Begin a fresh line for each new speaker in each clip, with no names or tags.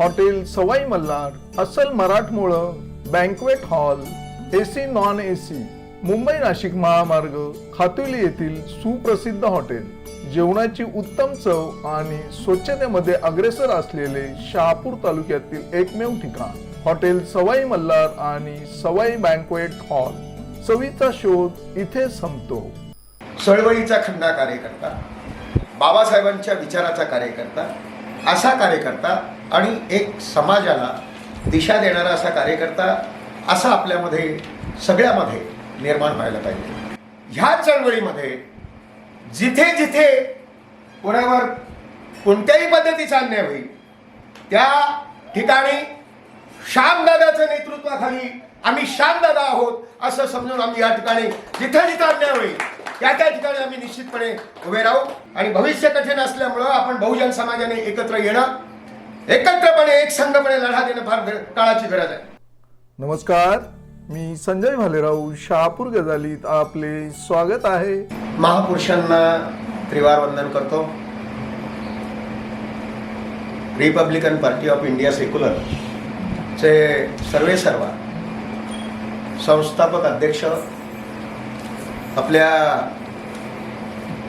Hotel Sawai Malhar अस्सल मराठमोळं banquet hall AC non AC Mumbai Nashik महामार्ग खातुली येथील सुप्रसिद्ध हॉटेल. जेवणाची उत्तम चव आणि स्वच्छतेमध्ये अग्रेसर असलेले शहापूर तालुक्यातील एकमेव ठिकाण. हॉटेल सवाई मल्हार आणि सवाई बँकवेट हॉल चवीचा शोध इथे संपतो.
चळवळीचा खंडा कार्यकर्ता. बाबासाहेबांच्या विचाराचा कार्यकर्ता. असा कार्यकर्ता आणि एक समाजाला दिशा देणारा असा कार्यकर्ता असा आपल्यामध्ये सगळ्यामध्ये निर्माण व्हायला पाहिजे. ह्या चळवळीमध्ये जिथे जिथे कोणावर कोणत्याही पद्धतीचा अन्याय होईल त्या ठिकाणी श्यामदादाचं नेतृत्वाखाली आम्ही श्यामदादा आहोत असं समजून आम्ही या ठिकाणी जिथे जिथे अन्याय होईल त्या त्या ठिकाणी आम्ही निश्चितपणे उभे राहू. आणि भविष्य कठीण असल्यामुळं आपण बहुजन समाजाने एकत्र येणं एकत्रपणे एक संघपणे लढा देणं फार काळाची गरज आहे.
नमस्कार. मी संजय भालेराव शहापूर गजालीत आपले स्वागत आहे.
महापुरुषांना त्रिवार वंदन करतो. Republican Party of India Secular चे सर्वे सर्व संस्थापक अध्यक्ष आपल्या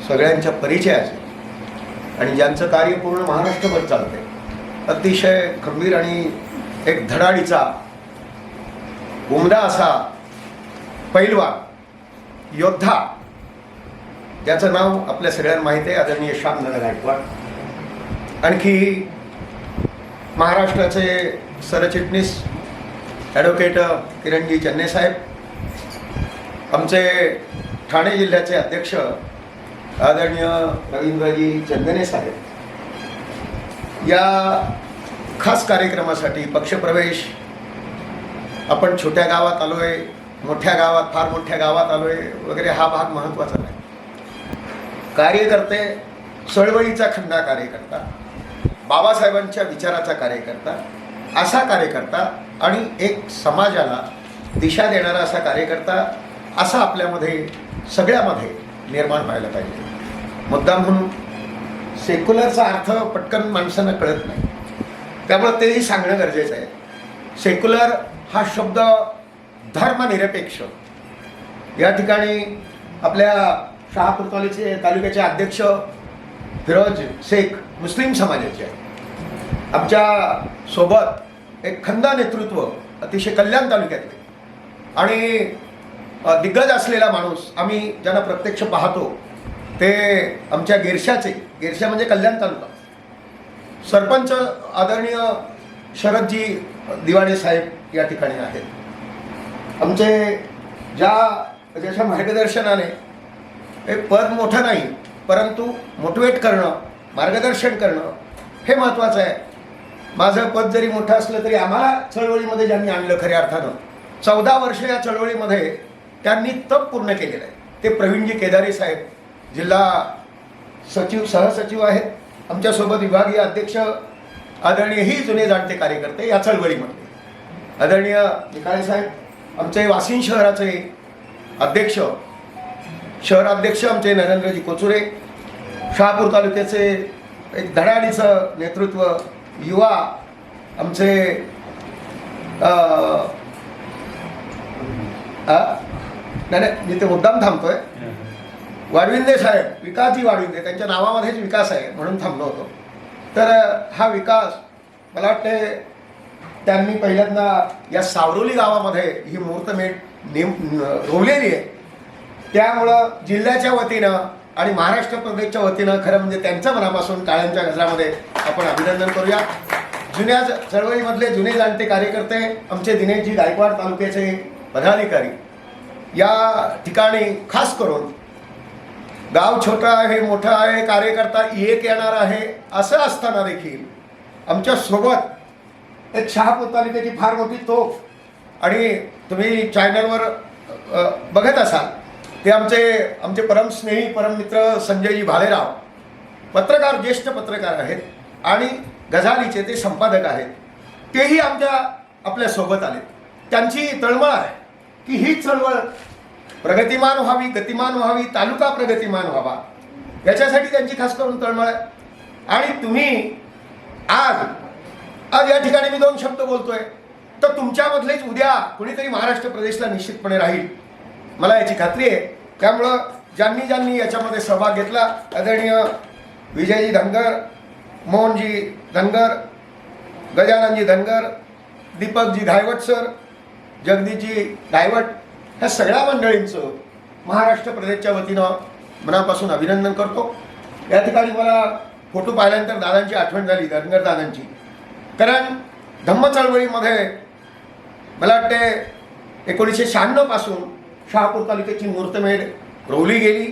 सगळ्यांच्या परिचयाचे आणि ज्यांचं कार्य पूर्ण महाराष्ट्रभर चालते अतिशय खंबीर आणि एक धडाडीचा उमदा असा पैलवान योद्धा ज्याचं नाव आपल्या सगळ्यांना माहीत आहे आदरणीय श्यामदादा गायकवाड आणखी महाराष्ट्राचे सरचिटणीस ॲडव्होकेट किरणजी चन्ने साहेब आमचे ठाणे जिल्ह्याचे अध्यक्ष आदरणीय रवींद्रजी चंदने साहेब. या खास कार्यक्रमासाठी पक्षप्रवेश. आपण छोट्या गावात आलो आहे मोठ्या गावात फार मोठ्या गावात आलो आहे वगैरे हा भाग महत्त्वाचा नाही. कार्यकर्ते चळवळीचा खंडा कार्यकर्ता बाबासाहेबांच्या विचाराचा कार्यकर्ता असा कार्यकर्ता आणि एक समाजाला दिशा देणारा असा कार्यकर्ता असा आपल्यामध्ये सगळ्यामध्ये निर्माण व्हायला पाहिजे. मुद्दा म्हणून सेक्युलरचा अर्थ पटकन माणसांना कळत नाही. त्यामुळं तेही सांगणं गरजेचं आहे. सेक्युलर हा शब्द धर्मनिरपेक्ष. या ठिकाणी आपल्या शहापूर तालुक्याचे तालुक्याचे अध्यक्ष फिरोज शेख मुस्लिम समाजाचे आहेत. आमच्यासोबत एक खंदा नेतृत्व अतिशय कल्याण तालुक्यातले. आणि दिग्गज असलेला माणूस आम्ही ज्यांना प्रत्यक्ष पाहतो ते आमच्या गिरशाचे गिरशा म्हणजे कल्याण तालुका. सरपंच आदरणीय शरदजी दिवाणे साहेब या ठिकाणी आहेत. आमचे ज्या ज्याच्या मार्गदर्शनाने हे पद मोठं नाही परंतु मोटिवेट करणं मार्गदर्शन करणं हे महत्त्वाचं आहे. माझं पद जरी मोठं असलं तरी आम्हाला चळवळीमध्ये ज्यांनी आणलं खऱ्या अर्थानं चौदा वर्ष या चळवळीमध्ये त्यांनी तप पूर्ण केलेलं आहे. ते प्रवीणजी केदारे साहेब जिल्हा सचिव सहसचिव आहेत. आमच्यासोबत विभागीय अध्यक्ष आदरणीयही जुने जाणते कार्यकर्ते या चळवळीमध्ये. आदरणीय निकाळे साहेब आमचे वाशिम शहराचे अध्यक्ष शहराध्यक्ष आमचे नरेंद्रजी कोचुरे शहापूर तालुक्याचे एक धडाडीचं नेतृत्व युवा आमचे नाही नाही मी ते मुद्दाम थांबतोय. वाडविंदे साहेब विकासजी वाडविंदे त्यांच्या नावामध्येच विकास आहे म्हणून थांबलो होतो. तर हा विकास मला वाटते त्यांनी पहिल्यांदा या सावरोली गावामध्ये ही मुहूर्तमेढ नेम रोवलेली आहे. त्यामुळं जिल्ह्याच्या वतीनं आणि महाराष्ट्र प्रदेशच्या वतीनं खरं म्हणजे त्यांच्या मनापासून टाळ्यांच्या गजरामध्ये आपण अभिनंदन करूया. जुन्या चळवळीमधले जुने जाणते कार्यकर्ते आमचे दिनेशजी गायकवाड तालुक्याचे पदाधिकारी. या ठिकाणी खास करून गाव छोटं आहे मोठं आहे कार्यकर्ता एक येणार आहे असं असताना देखील आमच्यासोबत एक शहापूर तालुक्याची फार मोठी तोफ आणि तुम्ही चॅनलवर बघत असाल. ते आमचे आमचे परमस्नेही परममित्र संजयजी भालेराव पत्रकार ज्येष्ठ पत्रकार आहेत आणि गझालीचे ते संपादक आहेत. तेही आमच्या आपल्यासोबत आले त्यांची तळमळ आहे की ही चळवळ प्रगतिमान व्हावी गतिमान व्हावी तालुका प्रगतिमान व्हावा याच्यासाठी त्यांची खास करून तळमळ आहे. आणि तुम्ही आज आज या ठिकाणी मी दोन शब्द बोलतोय तर तुमच्यामधलेच उद्या कुणीतरी महाराष्ट्र प्रदेशला निश्चितपणे राहील. मला याची खात्री आहे. त्यामुळं ज्यांनी ज्यांनी याच्यामध्ये सहभाग घेतला आदरणीय विजयजी धनगर मोहनजी धनगर गजाननजी धनगर दीपकजी धायवट सर जगदीशजी धायवट ह्या सगळ्या मंडळींचं महाराष्ट्र प्रदेशच्या वतीनं मनापासून अभिनंदन करतो. या ठिकाणी मला फोटो पाहिल्यानंतर दादांची आठवण झाली धनगर दादांची. कारण धम्म चळवळीमध्ये मला वाटते एकोणीसशे शहाण्णवपासून शहापूर तालुक्याची मूर्तमेढ रोवली गेली.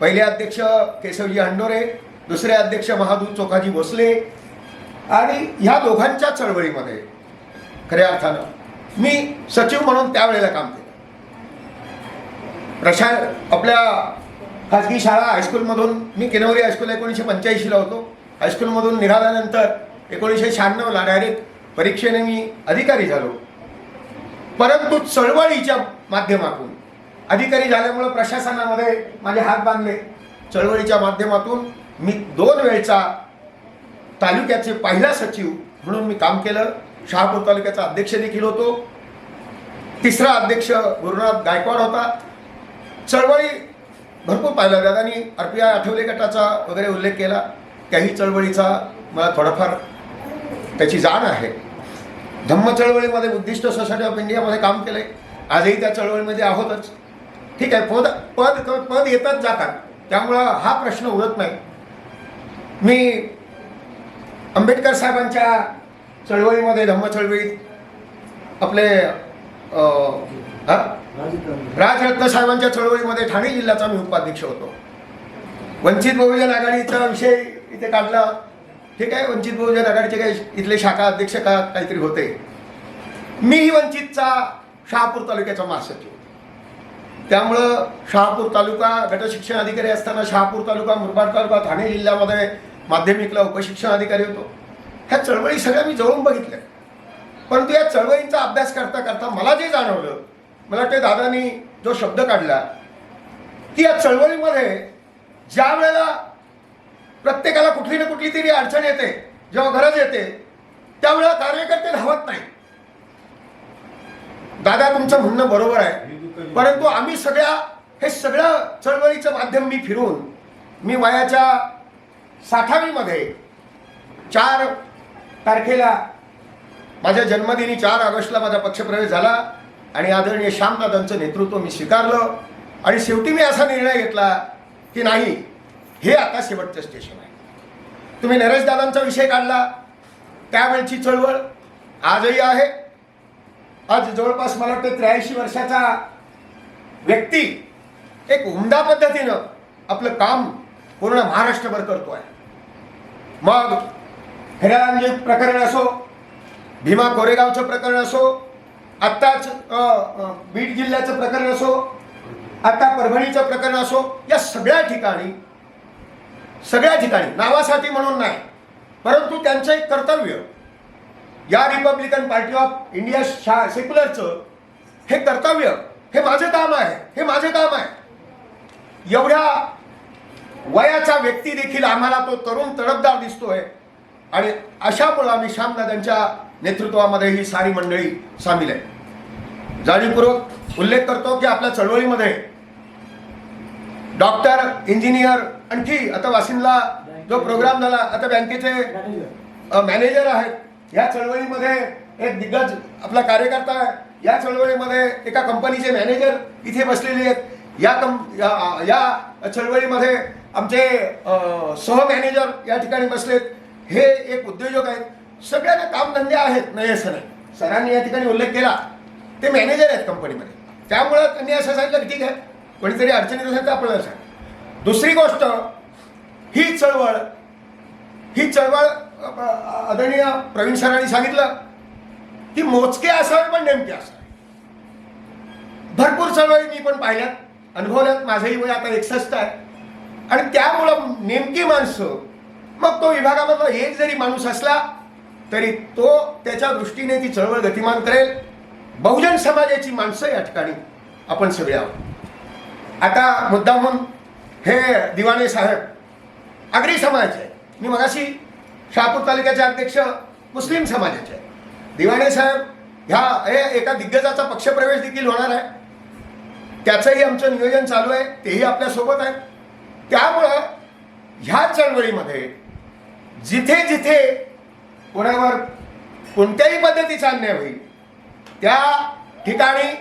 पहिले अध्यक्ष केशवजी हंडोरे दुसरे अध्यक्ष महादूर चोखाजी भोसले आणि ह्या दोघांच्या चळवळीमध्ये खऱ्या अर्थानं मी सचिव म्हणून त्यावेळेला काम केलं. प्रशा आपल्या खाजगी शाळा हायस्कूलमधून मी किनवरी हायस्कूल एकोणीसशे पंच्याऐंशीला होतो. हायस्कूलमधून निघाल्यानंतर एकोणीसशे शहाण्णवला डायरेक्ट परीक्षेने मी अधिकारी झालो. परंतु चळवळीच्या माध्यमातून अधिकारी झाल्यामुळं प्रशासनामध्ये माझे हात बांधले. चळवळीच्या माध्यमातून मी दोन वेळचा तालुक्याचे पहिला सचिव म्हणून मी काम केलं. शहापूर तालुक्याचा अध्यक्ष देखील होतो. तिसरा अध्यक्ष गुरुनाथ गायकवाड होता. चळवळी भरपूर पाहिला दादानी आर पी आय आठवले गटाचा वगैरे उल्लेख केला. त्याही चळवळीचा मला थोडाफार त्याची जाण आहे. धम्म चळवळीमध्ये बुद्धिस्ट सोसायटी ऑफ इंडियामध्ये काम केले आजही त्या चळवळीमध्ये आहोतच. ठीक आहे पद पद पद येतात जातात. त्यामुळं हा प्रश्न उरत नाही. मी आंबेडकर साहेबांच्या चळवळीमध्ये धम्म चळवळीत आपले राजरत्न साहेबांच्या चळवळीमध्ये ठाणे जिल्ह्याचा मी उपाध्यक्ष होतो. वंचित बहुजन आघाडीचा विषय इथे काढला. ठीक आहे वंचित बहुजन आघाडीचे काही इथले शाखा अध्यक्ष का काहीतरी होते. मीही वंचितचा शहापूर तालुक्याचा महासचिव. त्यामुळं शहापूर तालुका गटशिक्षण अधिकारी असताना शहापूर तालुका मुरबाड तालुका ठाणे जिल्ह्यामध्ये माध्यमिकला उपशिक्षण अधिकारी होतो. ह्या चळवळी सगळ्या मी जवळून बघितल्या. परंतु या चळवळींचा अभ्यास करता करता मला जे जाणवलं मला ते दादानी जो शब्द काढला की या चळवळीमध्ये ज्या वेळेला प्रत्येकाला कुठली ना कुठली तरी अडचण येते जेव्हा गरज येते त्यावेळेला कार्यकर्ते धावत नाही दादा तुमचं म्हणणं बरोबर आहे. परंतु आम्ही सगळ्या हे सगळं चळवळीचं माध्यम मी फिरून मी वयाच्या साठावीमध्ये चार तारखेला माझ्या जन्मदिनी चार ऑगस्टला माझा पक्षप्रवेश झाला आणि आदरणीय श्यामदादांचं नेतृत्व मी स्वीकारलं. आणि शेवटी मी असा निर्णय घेतला की नाही हे आता शेवटचं स्टेशन आहे. तुम्ही नरेशदादांचा विषय काढला. त्यावेळची चळवळ आजही आहे. आज जवळपास मला वाटतं त्र्याऐंशी वर्षाचा व्यक्ती एक उमदा पद्धतीनं आपलं काम पूर्ण महाराष्ट्रभर करतो आहे मग हिरारांजे प्रकरण असो भीमा कोरेगावचं प्रकरण असो आत्ताच बीड जिल्ह्याचं प्रकरण असो आता परभणीचं प्रकरण असो या सगळ्या ठिकाणी सगळ्या ठिकाणी नावासाठी म्हणून नाही परंतु त्यांचं एक कर्तव्य या रिपब्लिकन पार्टी ऑफ इंडिया शा सेक्युलरचं हे कर्तव्य हे माझं काम आहे हे माझं काम आहे. एवढ्या वयाचा व्यक्ती देखील आम्हाला तो तरुण तडफदार दिसतोय. आणि अशामुळं आम्ही श्यामदादांच्या नेतृत्वामध्ये ही सारी मंडळी सामील आहे. जाणीवपूर्वक उल्लेख करतो की आपल्या चळवळीमध्ये डॉक्टर इंजिनियर आणखी आता वाशिमला जो प्रोग्राम झाला आता बँकेचे मॅनेजर आहेत. या चळवळीमध्ये एक दिग्गज आपला कार्यकर्ता आहे. या चळवळीमध्ये एका कंपनीचे मॅनेजर इथे बसलेले आहेत. या कं या- या चळवळीमध्ये आमचे सह मॅनेजर या ठिकाणी बसलेत. हे एक उद्योजक आहेत. सगळ्यांना कामधंदे आहेत. नाही सर सरांनी या ठिकाणी उल्लेख केला. ते मॅनेजर आहेत कंपनीमध्ये. त्यामुळं त्यांनी असं सांगितलं की ठीक आहे. कोणीतरी अडचणीत असेल तर आपल्याला सांग. दुसरी गोष्ट ही चळवळ ही चळवळ आदरणीय प्रवीण सरांनी सांगितलं. की मोजके असावे पण नेमके असावे. भरपूर चळवळी मी पण पाहिल्यात. अनुभवल्यात. माझंही वय आता एकसष्ट आहे. आणि त्यामुळं नेमकी माणसं मग तो विभागामधला एक जरी माणूस असला तरी तो त्याच्या दृष्टीने ती चळवळ गतिमान करेल. बहुजन समाजाची माणसं या ठिकाणी आपण सगळे आहोत. आता मुद्दा म्हणून हे दिवाणे साहेब आगरी समाज आहे. मी मगाशी शहापूर तालुक्याचे अध्यक्ष मुस्लिम समाजाचे आहे. दिवाणे साहेब ह्या हे एका दिग्गजाचा पक्षप्रवेश देखील होणार आहे. त्याचंही आमचं नियोजन चालू आहे तेही आपल्यासोबत आहे. त्यामुळं ह्या चळवळीमध्ये जिथे जिथे कोणावर कोणत्याही पद्धतीचा अन्याय होईल त्या ठिकाणी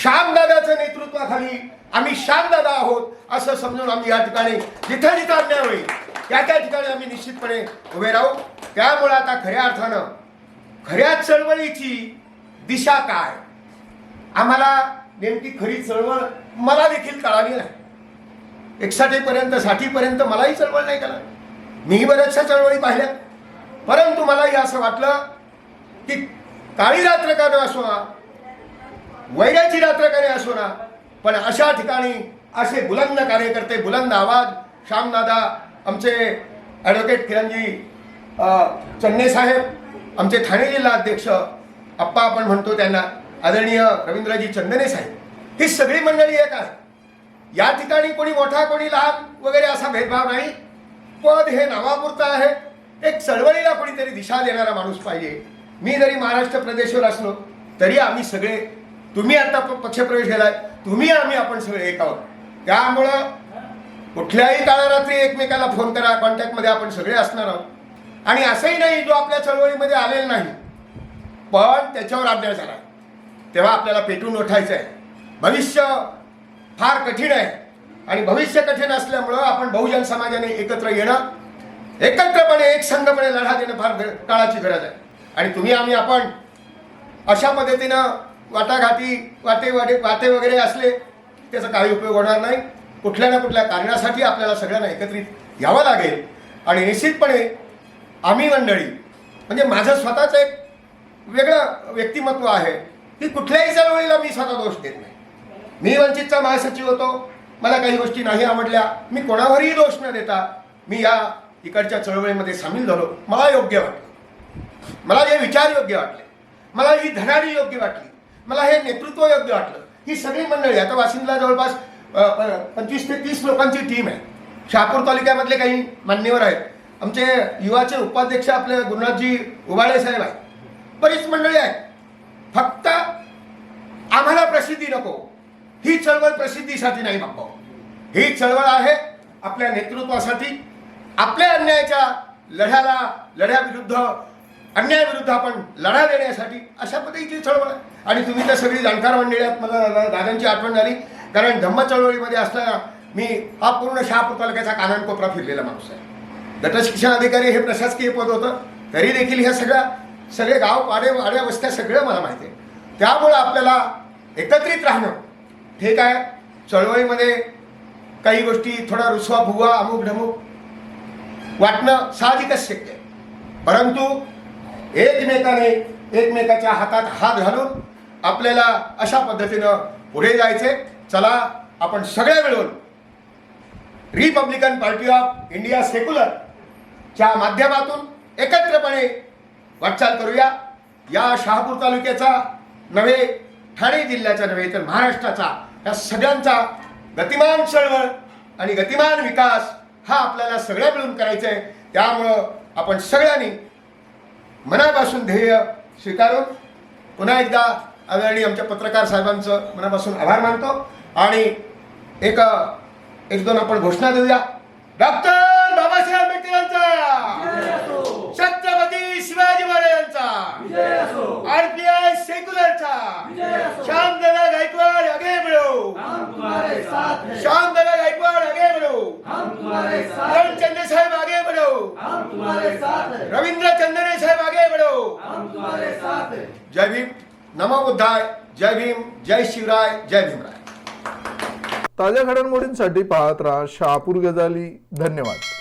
श्यामदादाचं नेतृत्वाखाली आम्ही श्यामदादा आहोत असं समजून आम्ही या ठिकाणी जिथे जिथे अन्याय होईल त्या त्या ठिकाणी आम्ही निश्चितपणे उभे राहू. त्यामुळं आता खऱ्या अर्थानं खऱ्या चळवळीची दिशा काय? आम्हाला नेमकी खरी चळवळ मला देखील कळाली नाही. एकसाठीपर्यंत साठीपर्यंत मलाही चळवळ नाही कळाली. मीही बऱ्याचशा चळवळी पाहिल्या. परंतु मलाही असं वाटलं की काळी रात्र का न असो ना वैराची रात्र का असो ना पण अशा ठिकाणी असे बुलंद कार्यकर्ते बुलंद आवाज श्यामदादा आमचे ॲडव्होकेट किरणजी चन्ने साहेब आमचे ठाणे जिल्हा अध्यक्ष आप्पा आपण म्हणतो त्यांना आदरणीय रवींद्रजी चंदने साहेब ही सगळी मंडळी एक आहे या ठिकाणी कोणी मोठा कोणी लहान वगैरे असा भेदभाव नाही. पद हे नावापुरतं आहे. एक चळवळीला कोणीतरी दिशा देणारा माणूस पाहिजे. मी जरी महाराष्ट्र प्रदेशवर असलो तरी आम्ही सगळे तुम्ही आता प- पक्षप्रवेश केलाय तुम्ही आम्ही आपण सगळे एक आहोत. त्यामुळं कुठल्याही काळारात्री एकमेकाला फोन करा कॉन्टॅक्टमध्ये आपण सगळे असणार आहोत. आणि असंही नाही जो आपल्या चळवळीमध्ये आलेला नाही पण त्याच्यावर अभ्यास झाला. तेव्हा आपल्याला पेटून उठायचं आहे भविष्य फार कठीण आहे. आणि भविष्य कठीण असल्यामुळं आपण बहुजन समाजाने एकत्र येणं एकत्रपणे एक संघपणे लढा देणं फार काळाची गरज आहे. आणि तुम्ही आम्ही आपण अशा पद्धतीनं वाटाघाटी वाटे वाटे वाटे वगैरे असले त्याचा काही उपयोग होणार नाही. कुठल्या ना कुठल्या कारणासाठी आपल्याला सगळ्यांना एकत्रित यावं लागेल. आणि निश्चितपणे आम्ही मंडळी म्हणजे माझं स्वतःचं एक वेगळं व्यक्तिमत्व आहे. की कुठल्याही चळवळीला मी स्वतः दोष देत नाही. मी वंचितचा महासचिव होतो. मला काही गोष्टी नाही आवडल्या. मी कोणावरही दोष न देता मी या इकडच्या चळवळीमध्ये सामील झालो. मला योग्य वाटलं. मला हे विचार योग्य वाटले. मला ही धनाडी योग्य वाटली. मला हे नेतृत्व योग्य वाटलं. ही सगळी मंडळी आता वाशिमला जवळपास पंचवीस ते तीस लोकांची टीम आहे. शहापूर तालुक्यामधले काही मान्यवर आहेत. आमचे युवाचे उपाध्यक्ष आपले गुरुनाथजी उबाळे साहेब आहेत. बरीच मंडळी आहेत. फक्त आम्हाला प्रसिद्धी नको. ही चळवळ प्रसिद्धीसाठी नाही बाप्पा. ही चळवळ आहे आपल्या नेतृत्वासाठी. आपल्या अन्यायाच्या लढ्याला लढ्याविरुद्ध अन्यायाविरुद्ध आपण लढा देण्यासाठी अशा पद्धतीची चळवळ आहे. आणि तुम्ही तर सगळी जाणकार मंडळी आहात. मला दादांची आठवण झाली. कारण धम्म चळवळीमध्ये असताना मी हा पूर्ण शहापूर तालुक्याचा कानानकोपरा फिरलेला माणूस आहे. गटशिक्षण अधिकारी हे प्रशासकीय पद होतं. तरी देखील ह्या सगळ्या सगळे गाव वाडे वाड्या वस्त्या सगळं मला माहिती आहे. त्यामुळं आपल्याला एकत्रित राहणं ठीक आहे? चळवळीमध्ये काही गोष्टी थोडा रुसवा भुवा अमुक ढमुक वाटणं साहजिकच शक्य आहे. परंतु एकमेकाने एकमेकाच्या हातात हात घालून आपल्याला अशा पद्धतीनं पुढे जायचे चला आपण सगळे मिळून Republican Party of India Secular च्या माध्यमातून एकत्रपणे वाटचाल करूया. या शहापूर तालुक्याचा नव्हे ठाणे जिल्ह्याचा नव्हे तर महाराष्ट्राचा या सगळ्यांचा गतिमान चळवळ आणि गतिमान विकास हा आपल्याला सगळ्या मिळून करायचा आहे. त्यामुळं आपण सगळ्यांनी मनापासून ध्येय स्वीकारून पुन्हा एकदा आदरणीय आमच्या पत्रकार साहेबांचं मनापासून आभार मानतो. आणि एक एक दोन आपण घोषणा देऊया. डॉक्टर! आरपीआय सेक्युलरचा। श्यामदादा गायकवाड आगे बढो। श्यामदादा गायकवाड आगे बढो। चंद्र साहेब आगे बढ़ो। रविंद्र चंदने साहेब आगे बढ़ो। जय भीम। नमो बुद्धाय। जय भीम। जय शिवराय। जय भीमराय।
ताज्या घडामोडींसाठी पाहत राहा शहापूर गजाली. धन्यवाद.